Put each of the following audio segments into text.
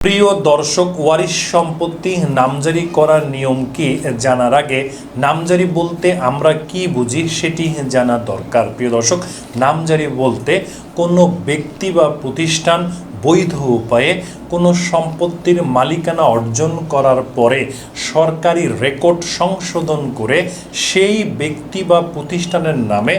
প্রিয় দর্শক, ওয়ারিশ সম্পত্তি নামজারি করার নিয়ম কি জানার আগে নামজারি বলতে আমরা কি বুঝি সেটি জানা দরকার। প্রিয় দর্শক, নামজারি বলতে কোনো ব্যক্তি বা প্রতিষ্ঠান বৈধ উপায়ে কোনো সম্পত্তির মালিকানা অর্জন করার পরে সরকারি রেকর্ড সংশোধন করে সেই ব্যক্তি বা প্রতিষ্ঠানের নামে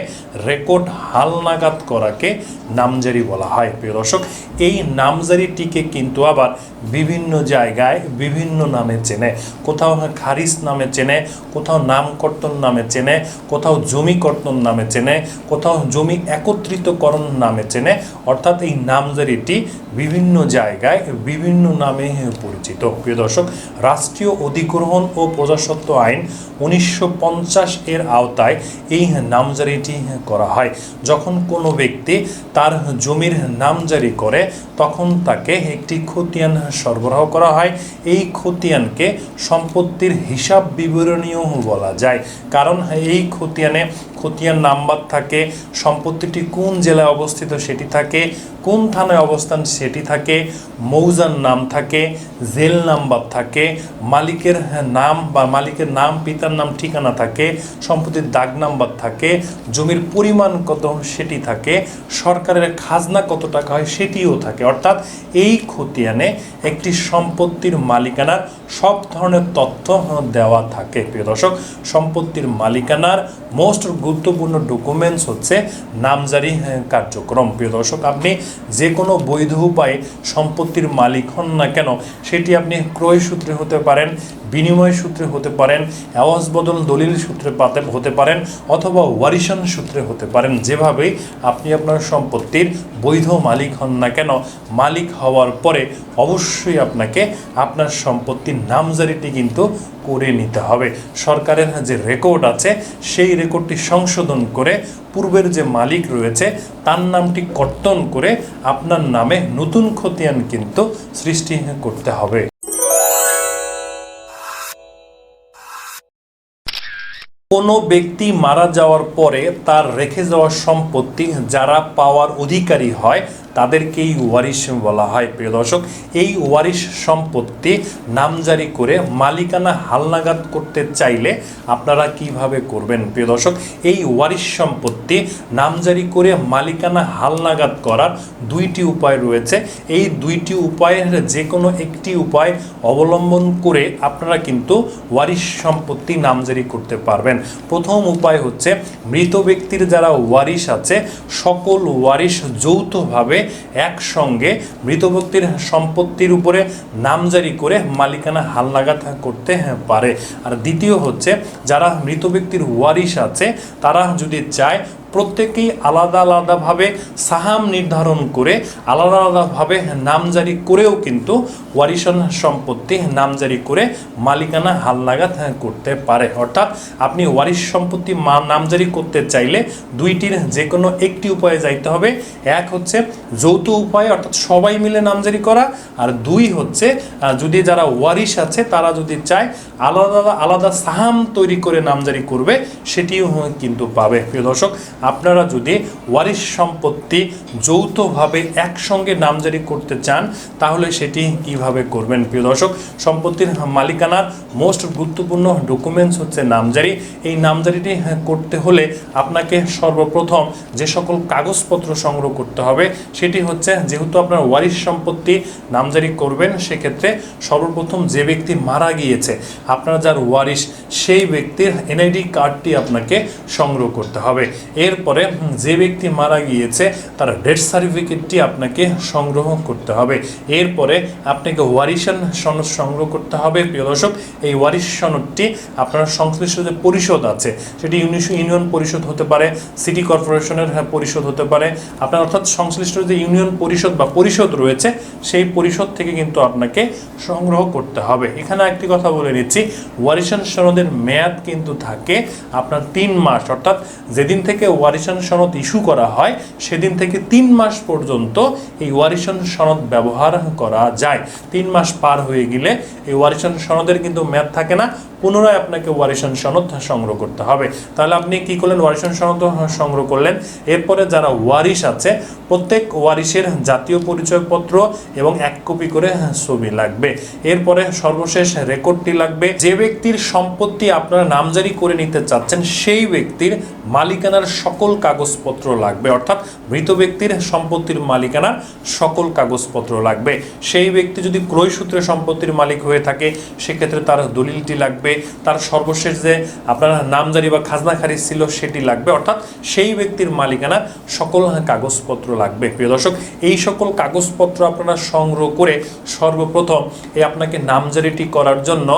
রেকর্ড হালনাগাদ করাকে নামজারি বলা হয়। প্রিয় দর্শক, এই নামজারিটিকে কিন্তু আবার বিভিন্ন জায়গায় বিভিন্ন নামে চেনে। কোথাও খারিজ নামে চেনে, কোথাও নামকর্তন নামে চেনে, কোথাও জমি কর্তন নামে চেনে, কোথাও জমি একত্রিতকরণ নামে চেনে। অর্থাৎ এই নামজারিটি বিভিন্ন জায়গায় বিভিন্ন নামে পরিচিত। প্রিয় দর্শক, রাষ্ট্রীয় অধিগ্রহণ ও প্রজাস্বত্ব আইন উনিশশো পঞ্চাশ এর আওতায় এই নামজারিটি করা হয়। যখন কোনো ব্যক্তি তার জমির নামজারি করে, তখন তাকে একটি খতিয়ান সরবরাহ করা হয়। এই খতিয়ানকে সম্পত্তির হিসাব বিবরণীয় বলা যায়। কারণ এই খতিয়ানে খতিয়ান নাম্বার থাকে, সম্পত্তিটি কোন জেলায় অবস্থিত সেটি থাকে, কোন থানায় অবস্থান সেটি থাকে, মৌজার নাম থাকে, জেল নাম্বার থাকে, মালিকের নাম বা মালিকের নাম, পিতার নাম, ঠিকানা থাকে, সম্পত্তির দাগ নাম্বার থাকে, জমির পরিমাণ কত সেটি থাকে, সরকারের খাজনা কত টাকা হয় সেটিও থাকে। অর্থাৎ এই খতিয়ানে একটি সম্পত্তির মালিকানার সব ধরনের তথ্য দেওয়া থাকে। প্রিয় দর্শক, সম্পত্তির মালিকানার মোস্ট গুরুত্বপূর্ণ ডকুমেন্টস হচ্ছে নামজারি কার্যক্রম। প্রিয় দর্শক, আপনি যে কোনো বৈধ উপায়ে সম্পত্তির মালিক হন না কেন, সেটি আপনি ক্রয় সূত্রে হতে পারেন। বিনিময় সূত্রে হতে পারেন, আওয়াজ বদল দলিল সূত্রে পাতে, হতে পারেন অথবা ওয়ারিশন সূত্রে হতে পারেন। যেভাবেই আপনি আপনার সম্পত্তির বৈধ মালিক হন না কেন, মালিক হওয়ার পরে অবশ্যই আপনাকে আপনার সম্পত্তির নামজারিটি কিন্তু করে নিতে হবে। সরকারের যে রেকর্ড আছে, সেই রেকর্ডটি সংশোধন করে পূর্বের যে মালিক রয়েছে, তার নামটি কর্তন করে আপনার নামে নতুন খতিয়ান কিন্তু সৃষ্টি করতে হবে। কোনো ব্যক্তি মারা যাওয়ার পরে তার রেখে যাওয়া সম্পত্তি যারা পাওয়ার অধিকারী হয় তাদেরকেই ওয়ারিশ বলা হয়। প্রিয় দর্শক, এই ওয়ারিশ সম্পত্তি নামজারি করে মালিকানা হালনাগাদ করতে চাইলে আপনারা কীভাবে করবেন? প্রিয় দর্শক, এই ওয়ারিশ সম্পত্তি নামজারি করে মালিকানা হালনাগাদ করার দুইটি উপায় রয়েছে। এই দুইটি উপায়ের যে কোনো একটি উপায় অবলম্বন করে আপনারা কিন্তু ওয়ারিশ সম্পত্তি নামজারি করতে পারবেন। প্রথম উপায় হচ্ছে, মৃত ব্যক্তির যারা ওয়ারিশ আছে, সকল ওয়ারিশ যৌথভাবে একসঙ্গে মৃত ব্যক্তির সম্পত্তির উপরে নামজারি করে মালিকানা হালনাগাদ করতে পারে। আর দ্বিতীয় হচ্ছে, যারা মৃত ব্যক্তির ওয়ারিশ আছে, তারা যদি চায় প্রত্যেকেই আলাদা আলাদাভাবে সাহাম নির্ধারণ করে, আলাদা আলাদাভাবে নামজারি করেও কিন্তু ওয়ারিশন সম্পত্তি নামজারি করে মালিকানা হালনাগাদ করতে পারে। অর্থাৎ আপনি ওয়ারিশ সম্পত্তি নামজারি করতে চাইলে দুইটির যে কোনো একটি উপায়ে যাইতে হবে। এক হচ্ছে যৌথ উপায়, অর্থাৎ সবাই মিলে নামজারি করা। আর দুই হচ্ছে যদি যারা ওয়ারিশ আছে তারা যদি চায় আলাদা আলাদা সাহাম তৈরি করে নামজারি করবে, সেটিও কিন্তু পাবে। প্রিয় দর্শক আপনারা যদি ওয়ারিশ সম্পত্তি যৌথভাবে একসঙ্গে নামজারি করতে চান, তাহলে সেটি কীভাবে করবেন? প্রিয় দর্শক, সম্পত্তির মালিকানার মোস্ট গুরুত্বপূর্ণ ডকুমেন্টস হচ্ছে নামজারি। এই নামজারিটি করতে হলে আপনাকে সর্বপ্রথম যে সকল কাগজপত্র সংগ্রহ করতে হবে, সেটি হচ্ছে যেহেতু আপনার ওয়ারিশ সম্পত্তি নামজারি করবেন, সেক্ষেত্রে সর্বপ্রথম যে ব্যক্তি মারা গিয়েছে, আপনার যার ওয়ারিশ, সেই ব্যক্তির এনআইডি কার্ডটি আপনাকে সংগ্রহ করতে হবে। এরপরে যে ব্যক্তি মারা গিয়েছে তার ডেথ সার্টিফিকেটটি আপনাকে সংগ্রহ করতে হবে। এরপরে আপনাকে ওয়ারিশন সনদ সংগ্রহ করতে হবে। প্রিয় দর্শক এই ওয়ারিশ সনদটি আপনার সংশ্লিষ্ট যে পরিষদ আছে। সেটি ইউনিয়ন পরিষদ হতে পারে সিটি কর্পোরেশনের হ্যাঁ, পরিষদ হতে পারে। আপনার অর্থাৎ সংশ্লিষ্ট যে ইউনিয়ন পরিষদ বা পরিষদ রয়েছে সেই পরিষদ থেকে কিন্তু আপনাকে সংগ্রহ করতে হবে। এখানে একটি কথা বলে নিচ্ছি ওয়ারিশন সনদের মেয়াদ কিন্তু থাকে আপনার তিন মাস। অর্থাৎ যেদিন থেকে ওয়ারিশন সনদ ইস্যু করা হয়, সেদিন থেকে তিন মাস পর্যন্ত এই ওয়ারিশন সনদ ব্যবহার করা যায়। তিন মাস পার হয়ে গেলে এই ওয়ারিশন সনদের কিন্তু মেয়াদ থাকে না পুনরায় আপনাকে ওয়ারিশান সনদ সংগ্রহ করতে হবে। তাহলে আপনি কি করলেন? ওয়ারিশান সনদ সংগ্রহ করলেন। এরপরে যারা ওয়ারিশ আছে, প্রত্যেক ওয়ারিশের জাতীয় পরিচয়পত্র এবং এক কপি করে ছবি লাগবে। এরপরে সর্বশেষ রেকর্ডটি লাগবে। যে ব্যক্তির সম্পত্তি আপনারা নামজারি করে নিতে চাচ্ছেন, সেই ব্যক্তির মালিকানার সকল কাগজপত্র লাগবে। অর্থাৎ মৃত ব্যক্তির সম্পত্তির মালিকানার সকল কাগজপত্র লাগবে। সেই ব্যক্তি যদি ক্রয় সূত্রে সম্পত্তির মালিক হয়ে থাকে, সেক্ষেত্রে তার দলিলটি লাগবে। তার সর্বশেষ যে আপনার নামজারি বা খাজনা খারিজ ছিল সেটি লাগবে। অর্থাৎ সেই ব্যক্তির মালিকানা সকল কাগজপত্র লাগবে। প্রিয় দর্শক, এই সকল কাগজপত্র আপনারা সংগ্রহ করে সর্বপ্রথম এই আপনাকে নামজারিটি করার জন্য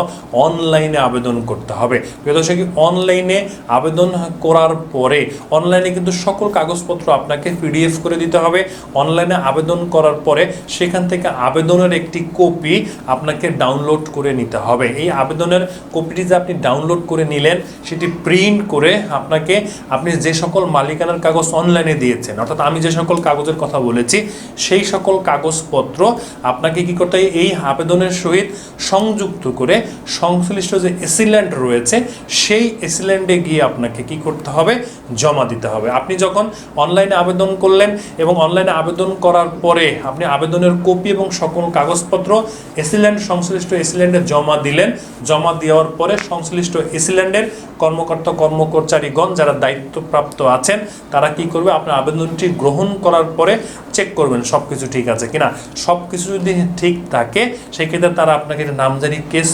অনলাইনে আবেদন করতে হবে। প্রিয় দর্শক অনলাইনে আবেদন করার পরে অনলাইনে কিন্তু সকল কাগজপত্র আপনাকে পিডিএফ করে দিতে হবে। অনলাইনে আবেদন করার পরে সেখান থেকে আবেদনের একটি কপি আপনাকে ডাউনলোড করে নিতে হবে। এই আবেদনের কপিটি যে আপনি ডাউনলোড করে নিলেন, সেটি প্রিন্ট করে আপনাকে আপনি যে সকল মালিকানার কাগজ অনলাইনে দিয়েছেন, অর্থাৎ আমি যে সকল কাগজের কথা বলেছি, সেই সকল কাগজপত্র আপনাকে কি করতে এই আবেদনের সহিত সংযুক্ত করে সংশ্লিষ্ট যে এসিল্যান্ড রয়েছে, সেই এসিল্যান্ডে গিয়ে আপনাকে কি করতে হবে? জমা দিতে হবে। আপনি যখন অনলাইনে আবেদন করলেন এবং অনলাইনে আবেদন করার পরে আপনি আবেদনের কপি এবং সকল কাগজপত্র এসিল্যান্ড সংশ্লিষ্ট এসিল্যান্ডে জমা দিলেন, জমা দেওয়ার পরে সংশ্লিষ্ট এসিল্যান্ডের কর্মকর্তা কর্মকর্চারীগণ যারা দায়িত্বপ্রাপ্ত আছেন, তারা কি করবে? আপনার আবেদনটি গ্রহণ করার পরে চেক করবেন সব কিছু ঠিক আছে কিনা। সব কিছু যদি ঠিক থাকে, সেক্ষেত্রে তারা আপনাকে নামজারি কেস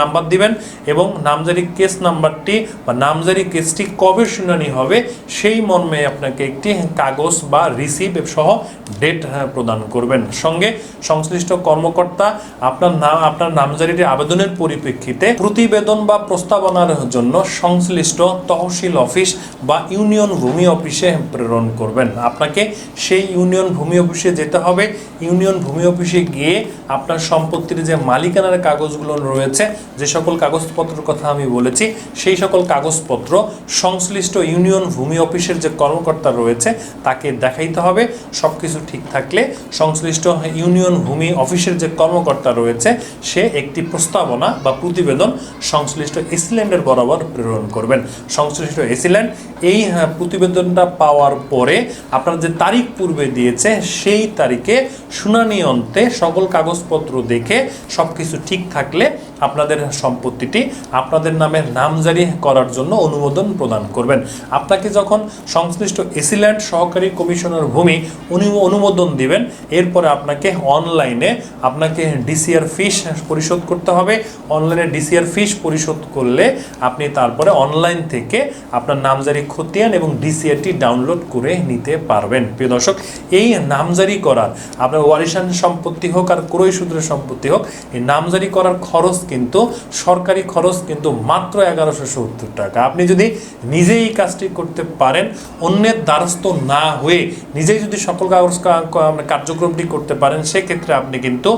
নাম্বার দিবেন এবং নামজারি কেস নাম্বারটি বা নামজারি কেসটি কবে শুনানি হবে, সেই মর্মে আপনাকে একটি কাগজ বা রিসিভ সহ ডেট প্রদান করবেন। সঙ্গে সংশ্লিষ্ট কর্মকর্তা আপনার নাম আপনার নামজারির আবেদনের পরিপ্রেক্ষিতে প্রতিবেদন বা প্রস্তাবনার জন্য সংশ্লিষ্ট তহসিল অফিস বা ইউনিয়ন ভূমি অফিসে প্রেরণ করবেন। আপনাকে সেই ইউনিয়ন ভূমি অফিসে যেতে হবে। ইউনিয়ন ভূমি অফিসে গিয়ে আপনার সম্পত্তির যে মালিকানার কাগজগুলো রয়েছে যে সকল কাগজপত্রের কথা আমি বলেছি সেই সকল কাগজপত্র সংশ্লিষ্ট ইউনিয়ন ভূমি অফিসের যে কর্মকর্তা রয়েছে তাকে দেখাইতে হবে। সব কিছু ঠিক থাকলে সংশ্লিষ্ট ইউনিয়ন ভূমি অফিসের যে কর্মকর্তা রয়েছে সে একটি প্রস্তাবনা বা প্রতিবেদন সংশ্লিষ্ট এসিল্যান্ডের বরাবর প্রেরণ করবেন। সংশ্লিষ্ট এসিল্যান্ড এই হ্যাঁ, প্রতিবেদনটা পাওয়ার পরে আপনার যে তারিখ পূর্বে দিয়েছে সেই তারিখে শুনানি অন্তে সকল কাগজপত্র দেখে সব কিছু ঠিক থাকলে আপনাদের সম্পত্তিটি আপনাদের নামে নামজারি করার জন্য অনুমোদন প্রদান করবেন। আপনাকে যখন সংশ্লিষ্ট এসিল্যান্ড সহকারী কমিশনার ভূমি উনি অনুমোদন দিবেন, এরপরে আপনাকে অনলাইনে আপনাকে ডিসিআর ফিস পরিশোধ করতে হবে। অনলাইনে ডিসিআর ফিস পরিশোধ করলে আপনি তারপরে অনলাইন থেকে আপনার নামজারি খতিয়ান এবং ডিসিআরটি ডাউনলোড করে নিতে পারবেন। প্রিয় দর্শক, এই নামজারি করার। আপনার ওয়ারিশান সম্পত্তি হোক আর ক্রয় সূত্রের সম্পত্তি হোক, এই নামজারি করার খরচ কিন্তু, সরকারি খরচ কিন্তু মাত্র এগারোশো টাকা। আপনি যদি নিজেই এই কাজটি করতে পারেন, অন্যের দ্বারস্থ না হয়ে নিজেই যদি সকল কাগজ মানে কার্যক্রমটি করতে পারেন, সেক্ষেত্রে আপনি কিন্তু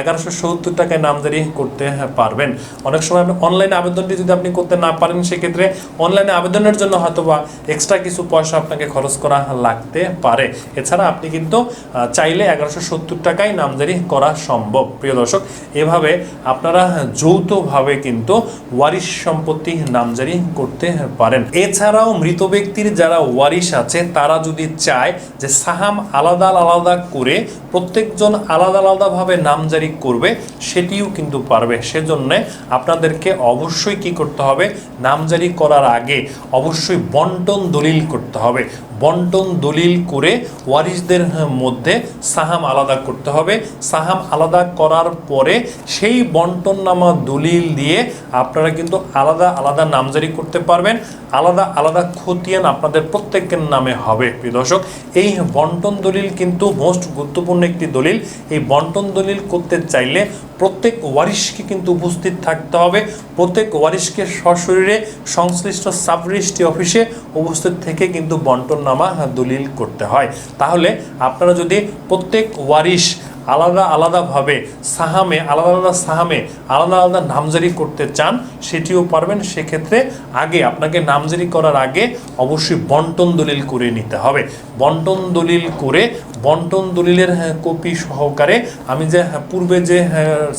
এগারোশো সত্তর টাকায় নামজারি করতে পারবেন। অনেক সময় আপনি অনলাইনে আবেদনটি যদি আপনি করতে না পারেন, সেক্ষেত্রে অনলাইনে আবেদনের জন্য হয়তো বা এক্সট্রা কিছু পয়সা আপনাকে খরচ করা লাগতে পারে। এছাড়া আপনি কিন্তু আহ, চাইলে এগারোশো সত্তর টাকায় নামজারি করা সম্ভব। প্রিয় দর্শক এভাবে আপনারা যৌথভাবে কিন্তু ওয়ারিশ সম্পত্তি নামজারি করতে পারেন। এছাড়াও মৃত ব্যক্তির যারা ওয়ারিশ আছে তারা যদি চায় যে সাহাম আলাদা আলাদা করে প্রত্যেকজন আলাদা আলাদাভাবে নামজারি করবে সেটিও কিন্তু পারবে। সেজন্য আপনাদেরকে অবশ্যই কি করতে হবে? নামজারি করার আগে অবশ্যই বন্টন দলিল করতে হবে। বন্টন দলিল করে ওয়ারিশদের মধ্যে সাহাম আলাদা করতে হবে। সাহাম আলাদা করার পরে সেই বন্টননামা দলিল দিয়ে আপনারা কিন্তু আলাদা আলাদা নামজারি করতে পারবেন। আলাদা আলাদা খতিয়ান আপনাদের প্রত্যেকের নামে হবে। প্রিয় দর্শক, এই বন্টন দলিল কিন্তু মোস্ট গুরুত্বপূর্ণ একটি দলিল। এই বন্টন দলিল করতে চাইলে প্রত্যেক ওয়ারিশকে কিন্তু উপস্থিত থাকতে হবে। প্রত্যেক ওয়ারিশকে সশরীরে সংশ্লিষ্ট সাবরেজিস্ট্রি অফিসে উপস্থিত থেকে কিন্তু বন্টন নামা দলিল করতে হয়। তাহলে আপনারা যদি প্রত্যেক ওয়ারিশ আলাদা আলাদাভাবে সাহামে আলাদা আলাদা সাহামে আলাদা আলাদা নামজারি করতে চান সেটিও পারবেন। সেক্ষেত্রে আগে আপনাকে নামজারি করার আগে অবশ্যই বন্টন দলিল করে নিতে হবে। বন্টন দলিল করে বন্টন দলিলের হ্যাঁ, কপি সহকারে আমি যে হ্যাঁ, পূর্বে যে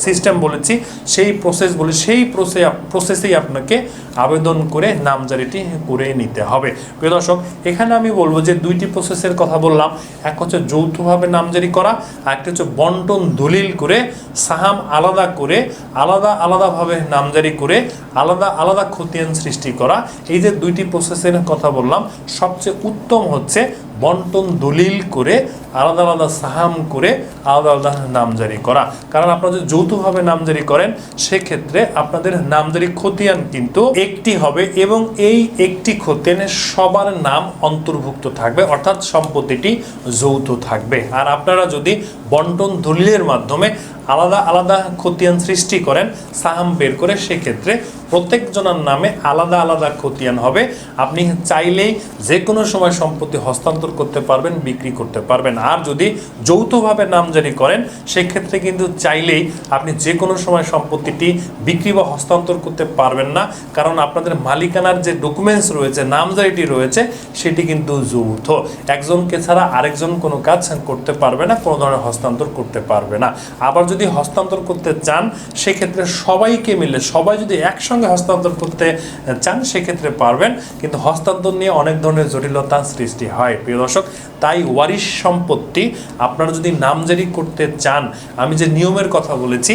সিস্টেম বলেছি সেই প্রসেস বলে সেই প্রসে প্রসেসেই আপনাকে আবেদন করে নামজারিটি করে নিতে হবে। প্রিয় দর্শক এখানে আমি বলব যে দুইটি প্রসেসের কথা বললাম। এক হচ্ছে যৌথভাবে নামজারি করা আর একটা হচ্ছে বন্টন দলিল করে সাহাম আলাদা করে আলাদা আলাদাভাবে নামজারি করে আলাদা আলাদা খতিয়ান সৃষ্টি করা। এই যে দুইটি প্রসেসের কথা বললাম, সবচেয়ে উত্তম হচ্ছে বন্টন দলিল করে, আলাদা আলাদা সাহাম করে, আলাদা আলাদা নামজারি করা। কারণ আপনারা যদি যৌথভাবে নামজারি করেন, সেক্ষেত্রে আপনাদের নামজারি খতিয়ান কিন্তু একটি হবে এবং এই একটি খতিয়ানে সবার নাম অন্তর্ভুক্ত থাকবে, অর্থাৎ সম্পত্তিটি যৌথ থাকবে। আর আপনারা যদি বন্টন দলিলের মাধ্যমে আলাদা আলাদা খতিয়ান সৃষ্টি করেন, সাহাম বের করে সেক্ষেত্রে প্রত্যেকজনের নামে আলাদা আলাদা খতিয়ান হবে। আপনি চাইলেই যে কোনো সময় সম্পত্তি হস্তান্তর করতে পারবেন, বিক্রি করতে পারবেন। আর যদি যৌথভাবে নামজারি করেন, সেক্ষেত্রে কিন্তু চাইলেই আপনি যে কোনো সময় সম্পত্তিটি বিক্রি বা হস্তান্তর করতে পারবেন না। কারণ আপনাদের মালিকানার যে ডকুমেন্টস রয়েছে, নামজারিটি রয়েছে, সেটি কিন্তু যৌথ। একজনকে ছাড়া আরেকজন কোনো কাজ করতে পারবে না, কোনো ধরনের হস্তান্তর করতে পারবে না। আবার হস্তান্তর করতে চান, সেক্ষেত্রে সবাইকে মিলে, সবাই যদি একসঙ্গে হস্তান্তর করতে চান, সেক্ষেত্রে পারবেন। কিন্তু হস্তান্তর নিয়ে অনেক ধরনের জটিলতা সৃষ্টি হয়। প্রিয় দর্শক, তাই ওয়ারিশ সম্পত্তি, আপনারা যদি নামজারি করতে চান, আমি যে নিয়মের কথা বলেছি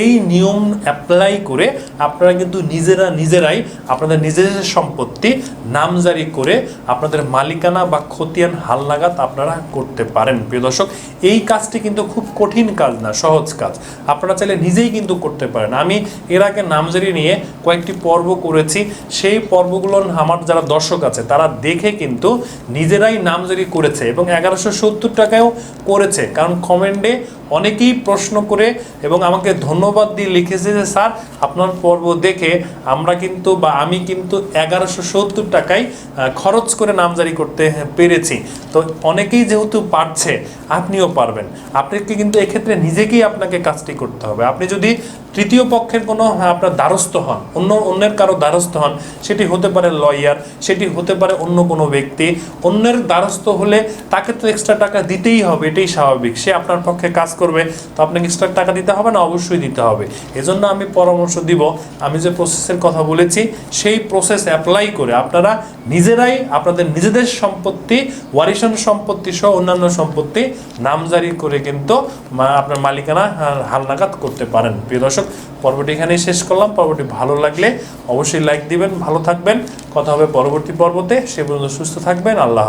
এই নিয়ম অ্যাপ্লাই করে আপনারা কিন্তু নিজেরা নিজেরাই আপনাদের নিজেদের সম্পত্তি নামজারি করে আপনাদের মালিকানা বা খতিয়ান হালনাগাদ আপনারা করতে পারেন। প্রিয় দর্শক, এই কাজটি কিন্তু খুব কঠিন কাজ না, সহজ কাজ। আপনারা চাইলে নিজেই কিন্তু করতে পারেন। আমি এর আগে নামজারি নিয়ে কয়েকটি পর্ব করেছি। সেই পর্বগুলো আমার যারা দর্শক আছে, তারা দেখে কিন্তু নিজেরাই নামজারি করেছে এবং এগারোশো সত্তর টাকায়ও করেছে। কারণ কমেন্টে অনেকেই প্রশ্ন করে এবং আমাকে ধন্যবাদ দিয়ে লিখেছে যে স্যার আপনার পর্ব দেখে আমরা কিন্তু বা আমি কিন্তু এগারোশো সত্তর টাকায় খরচ করে নামজারি করতে পেরেছি। তো অনেকেই যেহেতু পারছে আপনিও পারবেন। আপনাকে কিন্তু এক্ষেত্রে নিজেকেই আপনাকে কাজটি করতে হবে। আপনি যদি তৃতীয় পক্ষের কোনো হ্যাঁ, আপনার দ্বারস্থ হন অন্য অন্যের কারও দ্বারস্থ হন সেটি হতে পারে লয়ার সেটি হতে পারে অন্য কোনো ব্যক্তি অন্যের দ্বারস্থ হলে তাকে তো এক্সট্রা টাকা দিতেই হবে এটাই স্বাভাবিক। সে আপনার পক্ষে কাজ করবে তো আপনাকে এক্সট্রা টাকা দিতে হবে না? অবশ্যই হবে। এজন্য আমি পরামর্শ দিব, আমি যে প্রসেসের কথা বলেছি, সেই প্রসেস অ্যাপ্লাই করে আপনারা নিজেরাই আপনাদের নিজেদের সম্পত্তি, ওয়ারিশন সম্পত্তি সহ অন্যান্য সম্পত্তি নামজারি করে কিন্তু আপনার মালিকানা হালনাগাদ করতে পারেন। প্রিয় দর্শক, পর্বটি এখানেই শেষ করলাম। পর্বটি ভালো লাগলে অবশ্যই লাইক দিবেন, ভালো থাকবেন। কথা হবে পরবর্তী পর্বতে। সে পর্যন্ত সুস্থ থাকবেন। আল্লাহ।